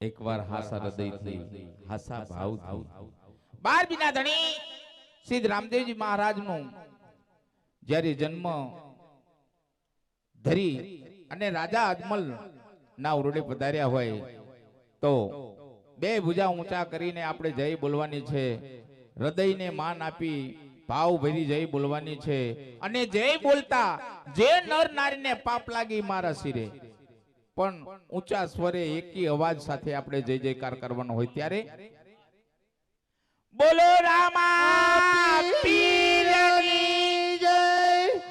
એકવાર હાસા હૃદયથી હાસા ભાવથી. બાર બીના ધણી સિદ્ધ રામદેવજી મહારાજનું જ્યારે જન્મ ધરી અને રાજા અજમલ ના ઉરડે પધાર્યા હોય તો બે ભુજા ઊંચા કરીને આપણે જય બોલવાની છે. હૃદયને માન આપી ભાવ ભરી જય બોલવાની છે. અને જય બોલતા જે નર નારીને પાપ લાગી મારા શિરે. પણ ઊંચા સ્વરે એકી અવાજ સાથે આપણે જય જયકાર કરવાનો હોય ત્યારે બોલો રામા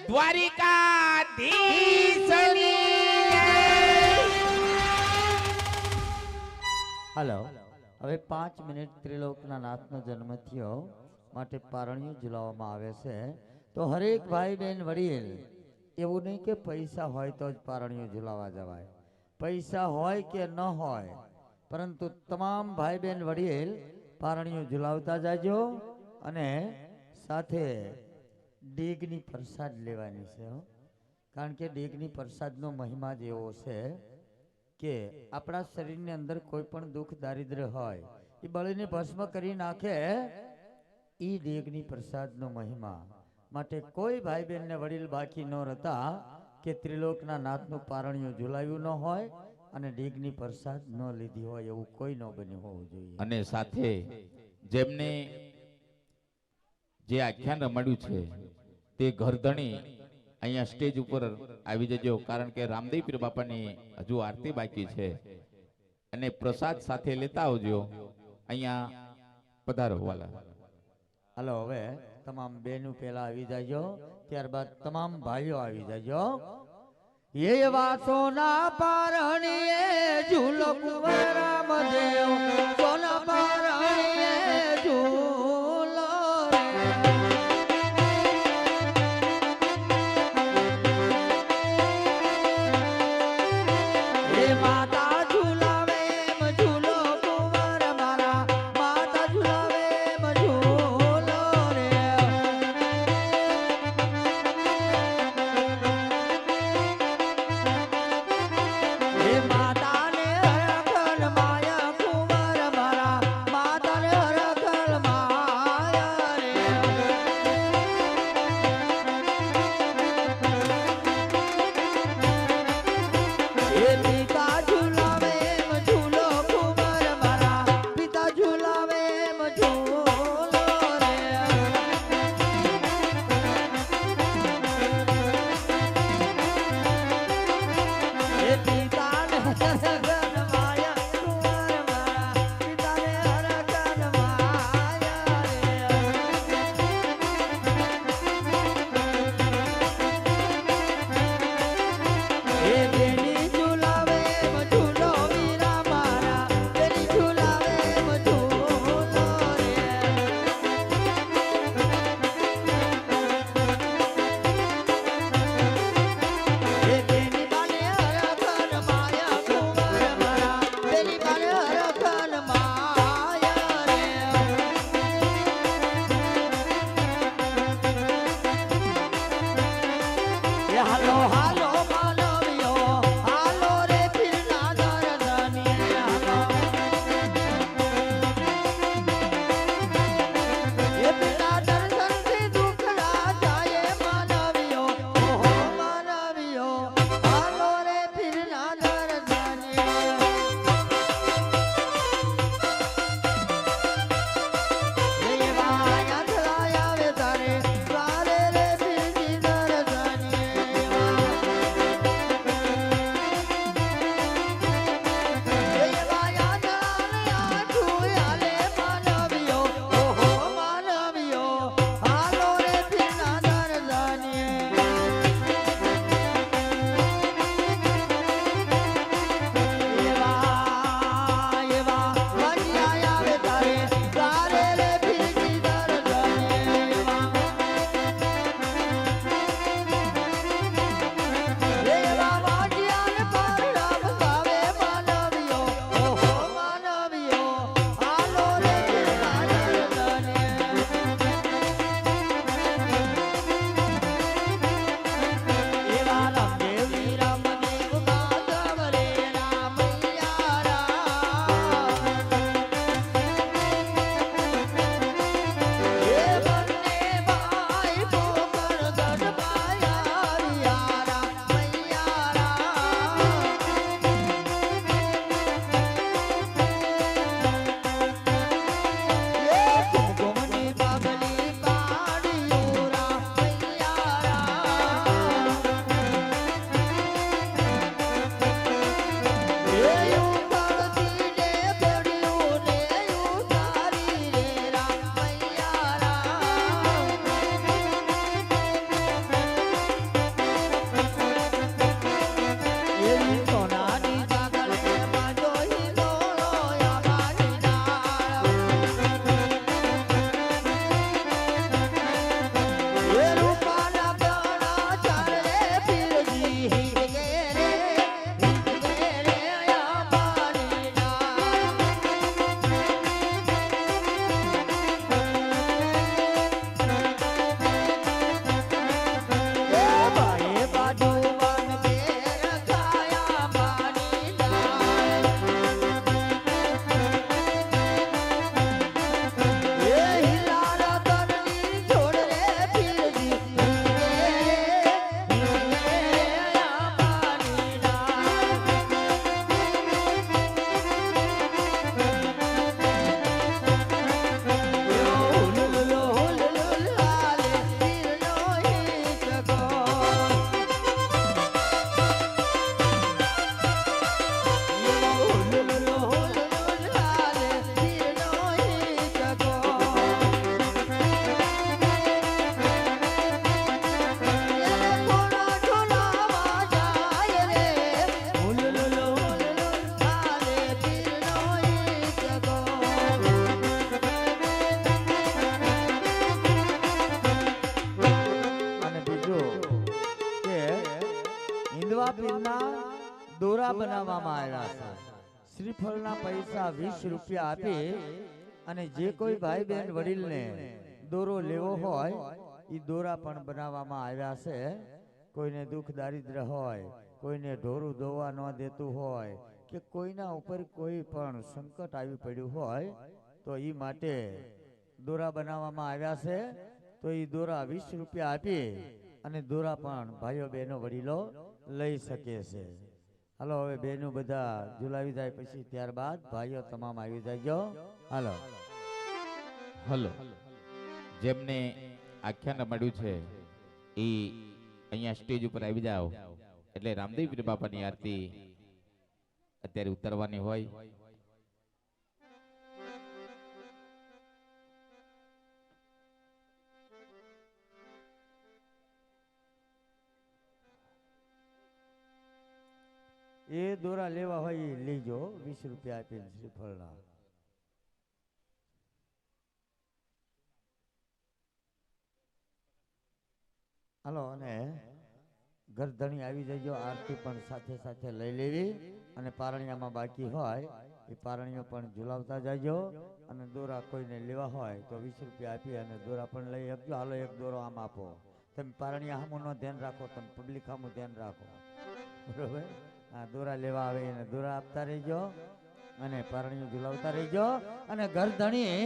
દ્વારિકાધીશની જય. હવે પાંચ મિનિટ ત્રિલોકના નાથનો જન્મ થયો, માટે પારણિયું ઝુલાવવામાં આવે છે. તો હરેક ભાઈ બહેન વડીલ, એવું નહીં કે પૈસા હોય તો જ પારણીઓ ઝુલાવા જવાય. પૈસા હોય કે ન હોય, પરંતુ તમામ ભાઈ બહેન વડીલ પારણીઓ ઝુલાવતા જાજો અને સાથે ડીગની પ્રસાદ લેવાની છે. કારણ કે ડીગની પ્રસાદનો મહિમા જ એવો છે કે આપણા શરીરની અંદર કોઈ પણ દુઃખ, દારિદ્ર્ય હોય, એ બળીને ભસ્મ કરી નાખે એ દેગની પ્રસાદનો મહિમા માટે કોઈ ભાઈ બહેનને વડીલ બાકી ન રહેતા કે ત્રિલોકના નાથનું પારણિયું ઝુલાવ્યું ન હોય અને ડીગની પ્રસાદ ન લીધી હોય એવું કોઈ ન બન્યું હોવું જોઈએ. અને સાથે જેમને જે આખ્યાન રમાડ્યું છે તે ઘરધણી અહીંયા સ્ટેજ ઉપર આવી જજો કારણ કે રામદેવ પીર બાપાની હજુ આરતી બાકી છે. અને પ્રસાદ સાથે લેતા આવજો. અહીંયા પધારો વાલા. હાલો હવે તમામ બહેનો પહેલા આવી જાજો, ત્યારબાદ તમામ ભાઈઓ આવી જાજો. એ વાસોના પારણીએ ઝૂલો કુંવર રામદેવ બનાવવામાં આવ્યા છે. શ્રીફળના પૈસા વીસ રૂપિયા આપી અને જે કોઈ ભાઈ બહેન વડીલને દોરો લેવો હોય એ દોરા પણ બનાવવામાં આવ્યા છે. કોઈને દુઃખ દારિદ્ર હોય કોઈને ઢોરું ધોવા ન દેતું હોય કે કોઈના ઉપર કોઈ પણ સંકટ આવી પડ્યું હોય તો એ માટે દોરા બનાવવામાં આવ્યા છે. તો એ દોરા વીસ રૂપિયા આપી અને દોરા પણ ભાઈઓ બહેનો વડીલો લઈ શકે છે. હાલો હવે બેનો બધા ઝુલાવી જાય પછી ત્યારબાદ ભાઈઓ તમામ આવી જાય હાલો. હલો. જેમને આખ્યાન મળ્યું છે એ અહીંયા સ્ટેજ ઉપર આવી જાઓ. એટલે રામદેવ પીર બાપાની આરતી અત્યારે ઉતરવાની હોય. એ દોરા લેવા હોય એ લેજો. વીસ રૂપિયા આપીને શ્રીફળના હાલો, અને ગરધણી આવી જજો. આરતી પણ સાથે સાથે લઈ લેવી. અને પારણિયામાં બાકી હોય, એ પારણીઓ પણ ઝુલાવતા જજો. અને દોરા કોઈને લેવા હોય તો વીસ રૂપિયા આપી અને દોરા પણ લઈ આપજો. હાલો, એક દોરો આમ આપો. તમે પારણિયા સામુનો ધ્યાન રાખો, તમે પબ્લિક સામું ધ્યાન રાખો. બરોબર? હા દોરા લેવા આવે એને દોરા આપતા રહેજો અને પારણીઓ ઝુલાવતા રહેજો અને ગરધણી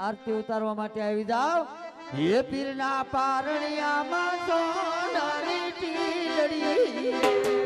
આરતી ઉતારવા માટે આવી જાવ એ પીરના પારણિયામાં સોનાની ટીલડી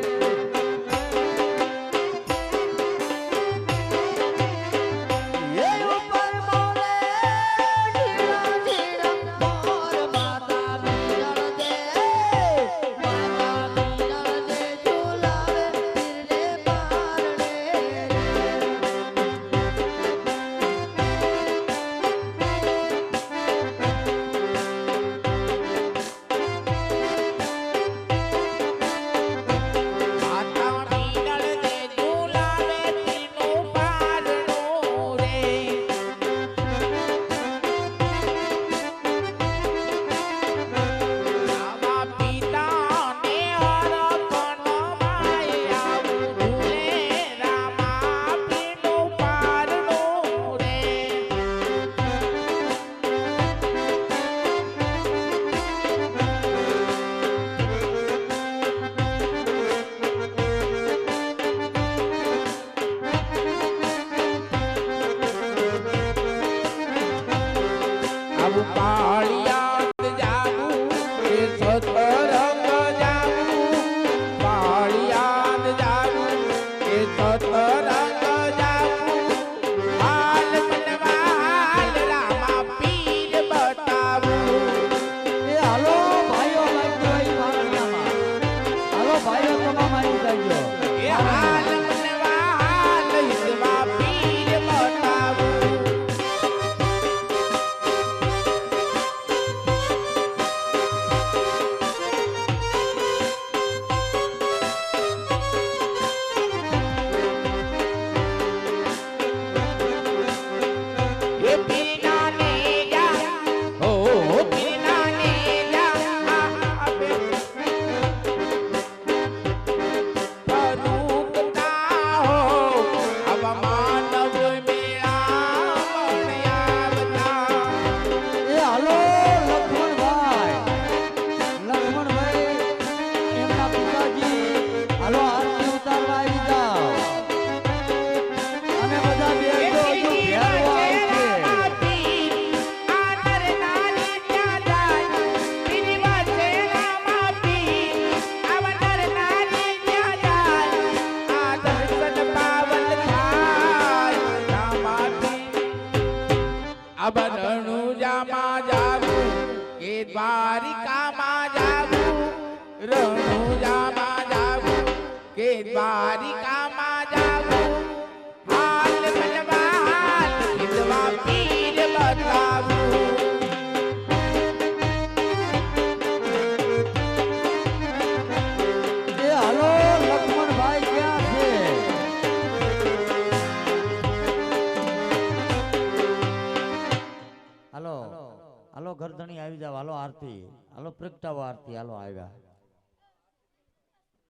હાલ હાલો ઘરધણી આવી જાવ હાલો આરતી. હાલો પ્રગટાવો આરતી હાલો આવ્યા.